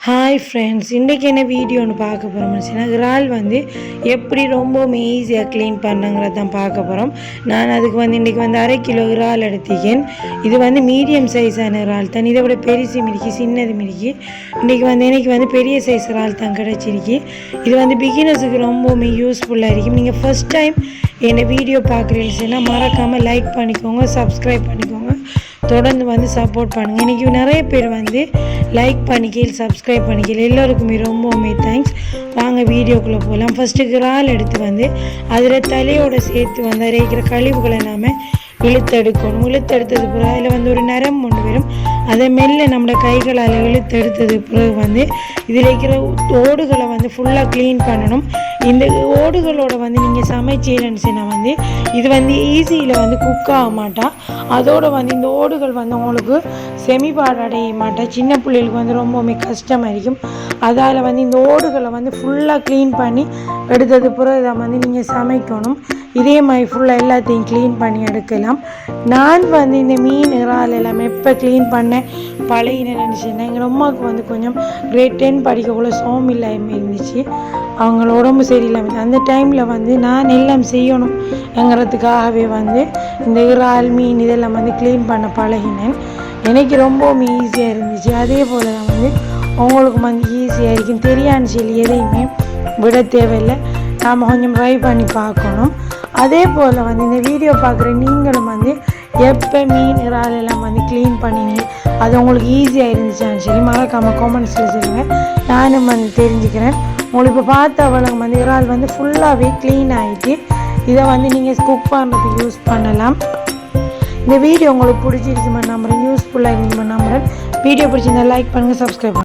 5 hi friends இன்றைக்கி என்ன வீடியோன்னு பார்க்க போகிறோம்னு இறால் வந்து எப்படி ரொம்பவுமே ஈஸியாக க்ளீன் பண்ணுங்கிறத தான் பார்க்க போகிறோம் நான் அதுக்கு வந்து இன்றைக்கி வந்து அரை கிலோ இறால் எடுத்திக்கேன். இது வந்து மீடியம் சைஸான இறால் தான். இதை விட பெருசு மிடிக்கி சின்னது மிடிக்கி இன்றைக்கி வந்து எனக்கு வந்து பெரிய சைஸ் இறால் தான் கிடச்சிருக்கு. இது வந்து பிகினர்ஸுக்கு ரொம்பவுமே யூஸ்ஃபுல்லாக இருக்கும். நீங்கள் ஃபஸ்ட் டைம் என்னை வீடியோ பார்க்குறீங்கன்னா மறக்காமல் லைக் பண்ணிக்கோங்க சப்ஸ்கிரைப் பண்ணிக்கோங்க. தொடர்ந்து வந்து சப்போர்ட் பண்ணுங்கள் இன்றைக்கி நிறைய பேர் வந்து லைக் பண்ணிக்கல் சப்ஸ்கிரைப் நினைக்கல எல்லோருக்குமே ரொம்பவுமே தேங்க்ஸ் வாங்க வீடியோக்குள்ளே போகலாம் ஃபஸ்ட்டு கிரால் எடுத்து வந்து அதில் தலையோடு சேர்த்து வந்து அதில் இருக்கிற கழிவுகளை நாம் இழுத்தெடுக்கணும். இழுத்தெடுத்தது பிறகு அதில் வந்து ஒரு நரம் ஒன்று வரும். அதை மெல்ல நம்மளோட கைகளால் இழுத்தெடுத்தது பிறகு வந்து இதில் இருக்கிற ஓடுகளை வந்து ஃபுல்லாக க்ளீன் பண்ணணும். இந்த ஓடுகளோட வந்து நீங்கள் சமைச்சீங்கன்னு சொன்னால் வந்து இது வந்து ஈஸியில் வந்து குக் ஆக மாட்டா அதோடு வந்து இந்த ஓடுகள் வந்து உங்களுக்கு செமிபாடு அடைய மாட்டேன் சின்ன பிள்ளைகளுக்கு வந்து ரொம்பவுமே கஷ்டமாக இருக்கும் அதால் வந்து இந்த ஓடுகளை வந்து ஃபுல்லாக க்ளீன் பண்ணி எடுத்தது பிறகு இதை வந்து நீங்கள் சமைக்கணும். இதே மாதிரி ஃபுல்லாக எல்லாத்தையும் க்ளீன் பண்ணி எடுக்கலாம். நான் வந்து இந்த மீன் இறால் எல்லாம் எப்போ க்ளீன் பண்ணேன். பழகின நினச்சிருந்தேன் எங்கள் அம்மாவுக்கு வந்து கொஞ்சம் கிரேட் டென் படிக்கக்குள்ள சோமில்லாமல் இருந்துச்சு. அவங்கள உடம்பு சரியில்லாமல் அந்த டைமில் வந்து நான் எல்லாம் செய்யணுங்கிறதுக்காகவே வந்து இந்த இறால் மீன் இதெல்லாம் வந்து க்ளீன் பண்ண பழகினேன். எனக்கு ரொம்பவும் ஈஸியாக இருந்துச்சு. அதே போல் தான் வந்து உங்களுக்கு வந்து ஈஸியாக இருக்கும். தெரியான்னு சொல்லி எதையுமே விட தேவையில்லை. நாம் கொஞ்சம் ட்ரை பண்ணி பார்க்கணும். அதே போல் வந்து இந்த வீடியோ பார்க்குற நீங்களும் வந்து எப்போ மீன் இறால் எல்லாம் வந்து க்ளீன் பண்ணினீங்க அது உங்களுக்கு ஈஸியாக இருந்துச்சான்னு சொல்லி மறக்காமல் காமெண்ட்ஸில் சொல்லுங்கள் நானும் வந்து தெரிஞ்சுக்கிறேன். உங்களுக்கு இப்போ பார்த்த அவ்வளவு வந்து இறால் வந்து ஃபுல்லாகவே க்ளீன் ஆகிட்டு இதை வந்து நீங்கள் குக் பண்ணுறதுக்கு யூஸ் பண்ணலாம். இந்த வீடியோ உங்களுக்கு பிடிச்சிருக்குமா நம்புறேன். யூஸ்ஃபுல்லாக இருக்குமா நம்புறேன். வீடியோ பிடிச்சிருந்தா லைக் பண்ணுங்கள் சப்ஸ்கிரைப்